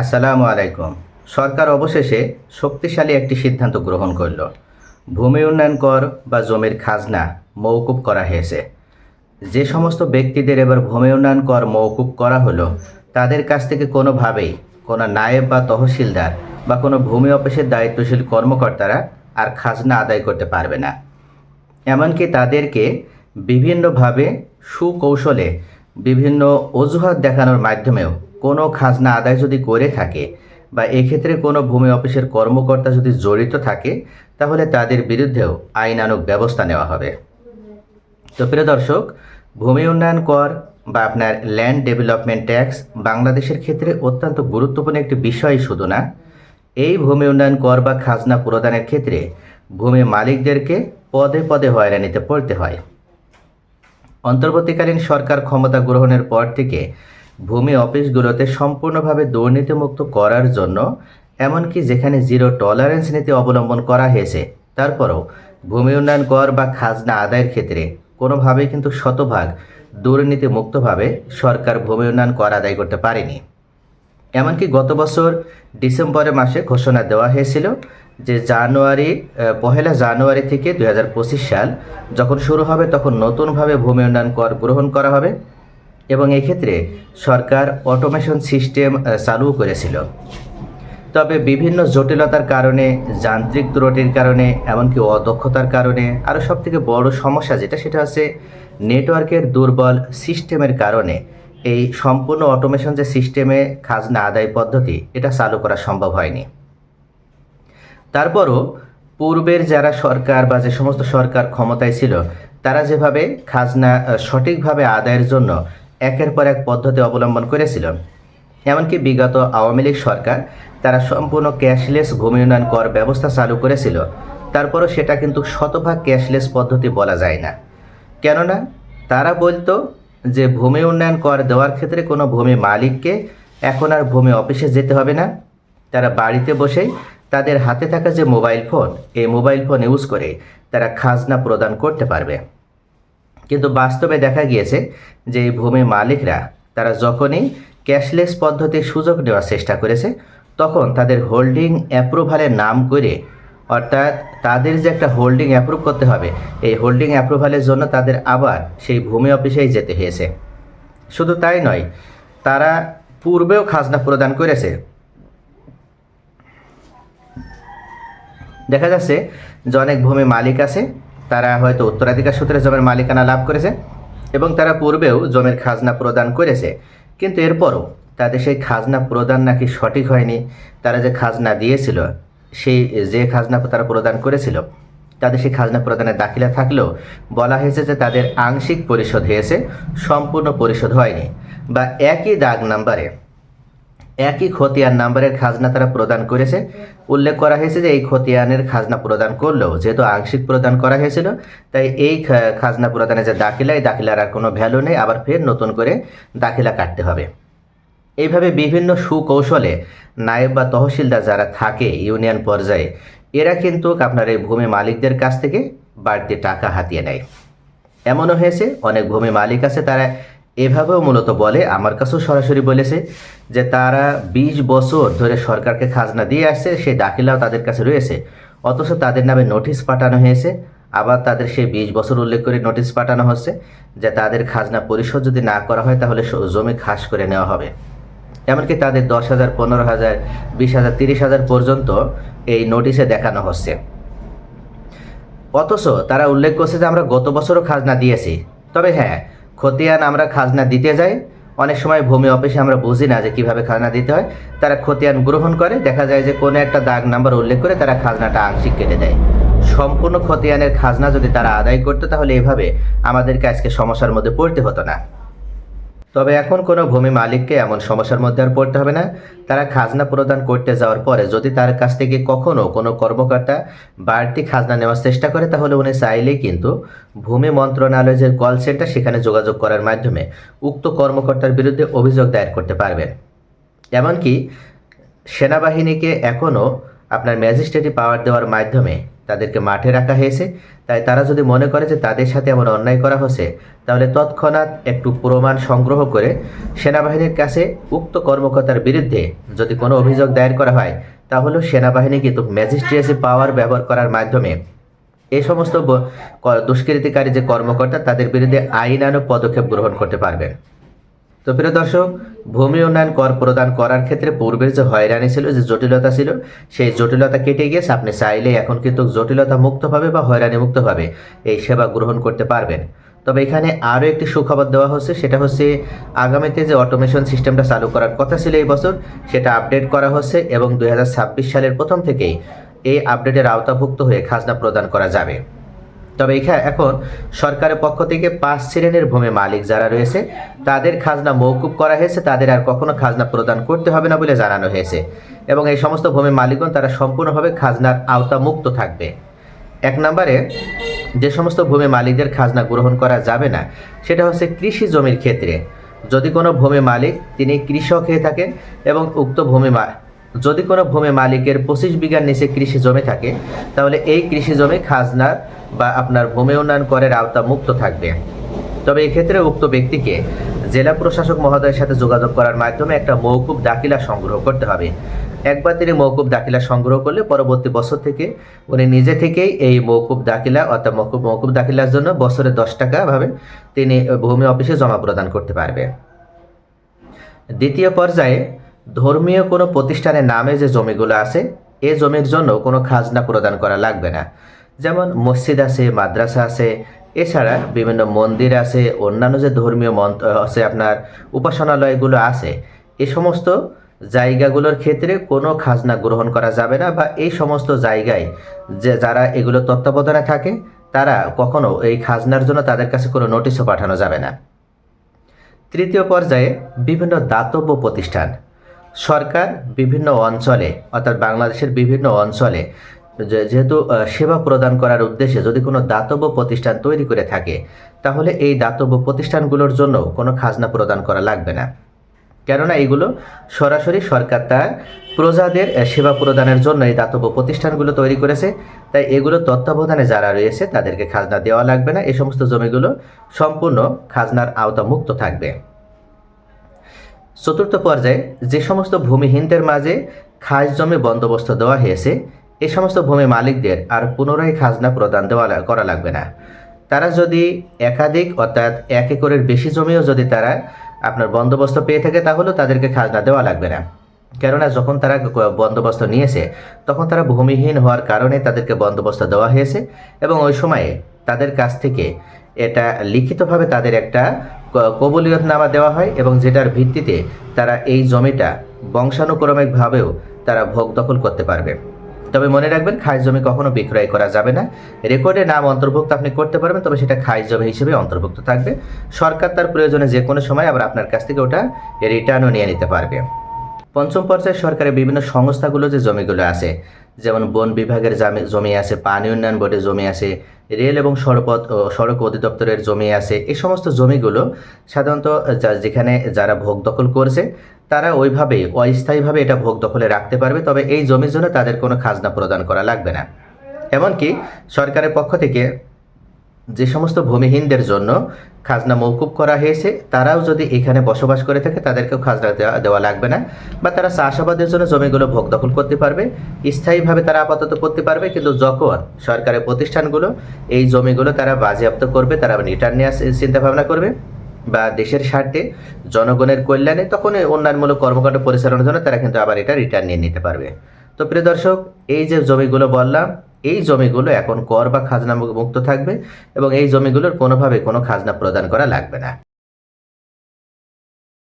আসসালামু আলাইকুম। সরকার অবশেষে শক্তিশালী একটি সিদ্ধান্ত গ্রহণ করল। ভূমি উন্নয়ন কর বা জমির খাজনা মৌকুব করা হয়েছে। যে সমস্ত ব্যক্তিদের এবার ভূমি উন্নয়ন কর মৌকুব করা হলো, তাদের কাছ থেকে কোনোভাবেই কোনো নায়েব বা তহসিলদার বা কোনো ভূমি অফিসের দায়িত্বশীল কর্মকর্তারা আর খাজনা আদায় করতে পারবে না। এমনকি তাদেরকে বিভিন্নভাবে সুকৌশলে বিভিন্ন অজুহাত দেখানোর মাধ্যমেও কোনো খাজনা আদায় যদি করে থাকে বা এক্ষেত্রে কোনো ভূমি অফিসের কর্মকর্তা যদি জড়িত থাকে, তাহলে তাদের বিরুদ্ধেও আইনানুগ ব্যবস্থা নেওয়া হবে। তো প্রিয় দর্শক, ভূমি উন্নয়ন কর বা আপনার ল্যান্ড ডেভেলপমেন্ট ট্যাক্স বাংলাদেশের ক্ষেত্রে অত্যন্ত গুরুত্বপূর্ণ একটি বিষয় শুধু না, এই ভূমি উন্নয়ন কর বা খাজনা প্রদানের ক্ষেত্রে ভূমি মালিকদেরকে পদে পদে হয়রানিতে পড়তে হয়। অন্তর্বর্তীকালীন সরকার ক্ষমতা গ্রহণের পর থেকে ভূমি অফিসগুলোতে সম্পূর্ণভাবে দুর্নীতিমুক্ত করার জন্য, এমনকি যেখানে জিরো টলারেন্স নীতি অবলম্বন করা হয়েছে, তারপরও ভূমি উন্নয়ন কর বা খাজনা আদায়ের ক্ষেত্রে কোনোভাবেই কিন্তু শতভাগ দুর্নীতিমুক্তভাবে সরকার ভূমি উন্নয়ন কর আদায় করতে পারেনি। এমনকি গত বছর ডিসেম্বরে মাসে ঘোষণা দেওয়া হয়েছিল যে জানুয়ারি পহেলা জানুয়ারি থেকে দুই হাজার পঁচিশ সাল যখন শুরু হবে তখন নতুনভাবে ভূমি উন্নয়ন কর গ্রহণ করা হবে। এবং এক্ষেত্রে সরকার অটোমেশন সিস্টেম চালু করেছিল। তবে বিভিন্ন জটিলতার কারণে, যান্ত্রিক ত্রুটির কারণে, এমনকি অদক্ষতার কারণে আরও সবথেকে বড় সমস্যা যেটা, সেটা হচ্ছে নেটওয়ার্কের দুর্বল সিস্টেমের কারণে এই সম্পূর্ণ অটোমেশন যে সিস্টেমে খাজনা আদায় পদ্ধতি, এটা চালু করা সম্ভব হয়নি। তারপরও পূর্বের যারা সরকার বা যে সমস্ত সরকার ক্ষমতায় ছিল, তারা যেভাবে খাজনা সঠিকভাবে আদায়ের জন্য একের পর এক পদ্ধতি অবলম্বন করেছিল এমনকি বিগত আওয়ামী লীগ সরকার তারা সম্পূর্ণ ক্যাশলেস ভূমি উন্নয়ন কর ব্যবস্থা চালু করেছিল, তারপরও সেটা কিন্তু শতভাগ ক্যাশলেস পদ্ধতি বলা যায় না। কেননা তারা বলতো যে ভূমি উন্নয়ন কর দেওয়ার ক্ষেত্রে কোনো ভূমি মালিককে এখন আর ভূমি অফিসে যেতে হবে না। তারা বাড়িতে বসেই তাদের হাতে থাকা যে মোবাইল ফোন, এই মোবাইল ফোন ইউজ করে তারা খাজনা প্রদান করতে পারবে। কিন্তু বাস্তবে দেখা গিয়েছে যে এই ভূমি মালিকরা তারা যখনই ক্যাশলেস পদ্ধতির সুযোগ নেওয়ার চেষ্টা করেছে, তখন তাদের হোল্ডিং অ্যাপ্রুভালের নাম করে, অর্থাৎ তাদের যে একটা হোল্ডিং অ্যাপ্রুভ করতে হবে, এই হোল্ডিং অ্যাপ্রুভালের জন্য তাদের আবার সেই ভূমি অফিসেই যেতে হয়েছে। শুধু তাই নয়, তারা পূর্বেও খাজনা প্রদান করেছে। দেখা যাচ্ছে যে অনেক ভূমি মালিক আছে তারা হয়তো উত্তরাধিকার সূত্রে জমির মালিকানা লাভ করেছে এবং তারা পূর্বেও জমির খাজনা প্রদান করেছে। কিন্তু এরপরও তাদের সেই খাজনা প্রদান নাকি সঠিক হয়নি, তারা যে খাজনা দিয়েছিল, সেই যে খাজনা তারা প্রদান করেছিল, তাদের সেই খাজনা প্রদানের দাখিলা থাকলেও বলা হয়েছে যে তাদের আংশিক পরিশোধ হয়েছে, সম্পূর্ণ পরিশোধ হয়নি বা একই দাগ নাম্বারে। একই খতিয়ান নাম্বারের খাজনা তারা প্রদান করেছে। উল্লেখ করা হয়েছে যে এই খতিয়ানের খাজনা প্রদান করলেও যেহেতু আংশিক প্রদান করা হয়েছিল, তাই এই খাজনা প্রদানের যে দাখিলা, এই দাখিলার আর কোনো ভ্যালু নেই। আবার ফের নতুন করে দাখিলা কাটতে হবে। এইভাবে বিভিন্ন সুকৌশলে নায়েব বা তহসিলদার যারা থাকে ইউনিয়ন পর্যায়ে, এরা কিন্তু আপনার এই ভূমি মালিকদের কাছ থেকে বাড়তি টাকা হাতিয়ে নেয়। এমনও হয়েছে, অনেক ভূমি মালিক আছে, তারা এভাবেও মূলত বলে, আমার কাছেও সরাসরি বলেছে যে তারা ২০ বছর ধরে সরকারকে খাজনা দিয়ে আসছে, সেই দাখিলাও তাদের কাছে রয়েছে। অথচ তাদের নামে নোটিশ পাঠানো হয়েছে। আবার তাদের সেই বিশ বছর উল্লেখ করে নোটিশ পাঠানো হচ্ছে যে তাদের খাজনা পরিশোধ যদি না করা হয়, তাহলে জমি খাস করে নেওয়া হবে। এমনকি তাদের দশ হাজার, পনেরো হাজার, বিশ হাজার, তিরিশ হাজার পর্যন্ত এই নোটিশে দেখানো হচ্ছে। অথচ তারা উল্লেখ করছে যে আমরা গত বছরও খাজনা দিয়েছি। তবে হ্যাঁ খতিয়ান আমরা খাজনা দিতে যাই। অনেক সময় ভূমি অফিসে আমরা বুঝি না যে কীভাবে খাজনা দিতে হয়। তারা খতিয়ান গ্রহণ করে, দেখা যায় যে কোনো একটা দাগ নাম্বার উল্লেখ করে তারা খাজনাটা আংশিক কেটে দেয়। সম্পূর্ণ খতিয়ানের খাজনা যদি তারা আদায় করতো তাহলে এভাবে আমাদেরকে আজকে সমস্যার মধ্যে পড়তে হতো না। তবে এখন কোনো ভূমি মালিককে এমন সমস্যার মধ্যে আর পড়তে হবে না। তারা খাজনা প্রদান করতে যাওয়ার পরে যদি তার কাছ থেকে কখনো কোনো কর্মকর্তা বাড়তি খাজনা নেওয়ার চেষ্টা করে, তাহলে উনি চাইলেই কিন্তু ভূমি মন্ত্রণালয়ের যে কল সেন্টার, সেখানে যোগাযোগ করার মাধ্যমে উক্ত কর্মকর্তার বিরুদ্ধে অভিযোগ দায়ের করতে পারবেন। এমনকি সেনাবাহিনীকে এখনও আপনার ম্যাজিস্ট্রেটি পাওয়ার দেওয়ার মাধ্যমে তাদেরকে মাঠে রাখা হয়েছে। তাই তারা যদি মনে করে যে তাদের সাথে এমন অন্যায় করা হচ্ছে, তাহলে তৎক্ষণাৎ একটু প্রমাণ সংগ্রহ করে সেনাবাহিনীর কাছে উক্ত কর্মকর্তার বিরুদ্ধে যদি কোনো অভিযোগ দায়ের করা হয় তাহলে সেনাবাহিনী কিন্তু ম্যাজিস্ট্রেসি পাওয়ার ব্যবহার করার মাধ্যমে এই সমস্ত দুষ্কৃতিকারী যে কর্মকর্তা, তাদের বিরুদ্ধে আইনানুগ পদক্ষেপ গ্রহণ করতে পারবেন। তো প্রিয় দর্শক, ভূমি উন্নয়ন কর প্রদান করার ক্ষেত্রে পূর্বের যে হয়রানি ছিল, যে জটিলতা ছিল, সেই জটিলতা কেটে গিয়েছে। আপনি চাইলে এখন কিন্তু জটিলতা মুক্তভাবে বা হয়রানি মুক্তভাবে এই সেবা গ্রহণ করতে পারবেন। তবে এখানে আরও একটি সুখবর দেওয়া হচ্ছে, সেটা হচ্ছে আগামীতে যে অটোমেশন সিস্টেমটা চালু করার কথা ছিল এই বছর, সেটা আপডেট করা হচ্ছে এবং দুই হাজার ছাব্বিশ সালের প্রথম থেকেই এই আপডেটের আওতাভুক্ত হয়ে খাজনা প্রদান করা যাবে। তবে এখানে এখন সরকারের পক্ষ থেকে পাঁচ শ্রেণির ভূমি মালিক যারা রয়েছে, তাদের খাজনা মৌকুব করা হয়েছে, তাদের আর কখনো খাজনা প্রদান করতে হবে না বলে জানানো হয়েছে। এবং এই সমস্ত ভূমি মালিকগণ, তারা সম্পূর্ণভাবে খাজনার আওতা মুক্ত থাকবে। এক নম্বরে, যে সমস্ত ভূমি মালিকদের খাজনা গ্রহণ করা যাবে না, সেটা হচ্ছে কৃষি জমির ক্ষেত্রে। যদি কোনো ভূমি মালিক, তিনি কৃষক হয়ে থাকেন এবং উক্ত ভূমি যদি কোনো ভূমি মালিকের পঁচিশ বিঘার নিচে কৃষি জমি থাকে, তাহলে এই কৃষি জমি খাজনার বা আপনার ভূমি উন্নয়ন করের আওতা মুক্ত থাকবে। তবে এক্ষেত্রে উক্ত ব্যক্তিকে জেলা প্রশাসক মহোদয়ের সাথে যোগাযোগ করার মাধ্যমে একটা মৌকুব দাখিলা সংগ্রহ করতে হবে। একবার তিনি মৌকুব দাখিলা সংগ্রহ করলে পরবর্তী বছর থেকে উনি নিজে থেকেই এই মৌকুব দাখিলা, অর্থাৎ মৌকুব মৌকুব দাখিলার জন্য বছরে দশ টাকা ভাবে তিনি ভূমি অফিসে জমা প্রদান করতে পারবে। দ্বিতীয় পর্যায়ে ধর্মীয় কোনো প্রতিষ্ঠানের নামে যে জমিগুলো আছে, এ জমির জন্য কোনো খাজনা প্রদান করা লাগবে না। যেমন মসজিদ আছে, মাদ্রাসা আছে, এছাড়া বিভিন্ন মন্দির আছে, অন্যান্য যে ধর্মীয় মন্ত্র আছে আপনার উপাসনালয়গুলো আছে, এ সমস্ত জায়গাগুলোর ক্ষেত্রে কোনো খাজনা গ্রহণ করা যাবে না বা এই সমস্ত জায়গায় যে যারা এগুলো তত্ত্বাবধানে থাকে, তারা কখনো এই খাজনার জন্য তাদের কাছে কোনো নোটিশও পাঠানো যাবে না। তৃতীয় পর্যায়ে বিভিন্ন দাতব্য প্রতিষ্ঠান। সরকার বিভিন্ন অঞ্চলে, অর্থাৎ বাংলাদেশের বিভিন্ন অঞ্চলে যেহেতু সেবা প্রদান করার উদ্দেশ্যে যদি কোনো দাতব্য প্রতিষ্ঠান তৈরি করে থাকে, তাহলে এই দাতব্য প্রতিষ্ঠানগুলোর জন্য কোনো খাজনা প্রদান করা লাগবে না। কেননা এগুলো সরাসরি সরকার তার প্রজাদের সেবা প্রদানের জন্য এই দাতব্য প্রতিষ্ঠানগুলো তৈরি করেছে। তাই এগুলো তত্ত্বাবধানে যারা রয়েছে, তাদেরকে খাজনা দেওয়া লাগবে না। এই সমস্ত জমিগুলো সম্পূর্ণ খাজনার আওতামুক্ত থাকবে। চতুর্থ পর্যায়ে যে সমস্ত ভূমিহীনদের মাঝে খাস জমি বন্দোবস্ত দেওয়া হয়েছে, এ সমস্ত ভূমি মালিকদের আর পুনরায় খাজনা প্রদান দেওয়া করা লাগবে না। তারা যদি একাধিক অর্থাৎ এক একরের বেশি জমিও যদি তারা আপনার বন্দোবস্ত পেয়ে থাকে তাহলেও তাদেরকে খাজনা দেওয়া লাগবে না। কেননা যখন তারা বন্দোবস্ত নিয়েছে, তখন তারা ভূমিহীন হওয়ার কারণে তাদেরকে বন্দোবস্ত দেওয়া হয়েছে এবং ওই সময়ে তাদের কাছ থেকে এটা লিখিতভাবে তাদের একটা কবুলিয়তনামা দেওয়া হয় এবং যেটার ভিত্তিতে তারা এই জমিটা বংশানুক্রমিকভাবেও তারা ভোগ দখল করতে পারবে। তবে মনে রাখবেন, খাস জমি কখনো বিক্রয় করা যাবে না। রেকর্ডে নাম অন্তর্ভুক্ত আপনি করতে পারবেন, তবে সেটা খাস জমি হিসেবে অন্তর্ভুক্ত থাকবে। সরকার তার প্রয়োজনে যে কোনো সময় আবার আপনার কাছ থেকে ওটা রিটার্নও নিয়ে নিতে পারবে। পঞ্চম পর্যায়ে সরকারের বিভিন্ন সংস্থাগুলো যে জমিগুলো আছে যেমন বন বিভাগের জামি- আছে, পানি উন্নয়ন বোর্ডের জমি আছে, রেল এবং সড়পথ সড়ক অধিদপ্তরের জমি আছে। এই সমস্ত জমিগুলো সাধারণত যেখানে যারা ভোগ দখল করছে, তারা ওইভাবে অস্থায়ীভাবে এটা ভোগ দখলে রাখতে পারবে, তবে এই জমির জন্য তাদের কোনো খাজনা প্রদান করা লাগবে না। এমনকি সরকারের পক্ষ থেকে যে সমস্ত ভূমিহীনদের জন্য খাজনা মৌকুব করা হয়েছে, তারাও যদি এখানে বসবাস করে থাকে, তাদেরকেও খাজনা দেওয়া দেওয়া লাগবে না। বা তারা চাষাবাদের জন্য জমিগুলো ভোগ দখল করতে পারবে, স্থায়ীভাবে তারা আপাতত করতে পারবে, কিন্তু যখন সরকারের প্রতিষ্ঠানগুলো এই জমিগুলো তারা বাজেয়াপ্ত করবে, তারা রিটার্ন নেওয়ার চিন্তা ভাবনা করবে, বা দেশের স্বার্থে জনগণের কল্যাণে, তখন উন্নয়নমূলক কর্মকাণ্ড পরিচালনার জন্য তারা কিন্তু আবার এটা রিটার্ন নিয়ে নিতে পারবে। তো প্রিয় দর্শক, এই যে জমিগুলো বললাম এই জমিগুলো এখন কর বা খাজনা মুক্ত থাকবে এবং এই জমিগুলোর কোনোভাবে কোনো খাজনা প্রদান করা লাগবে না।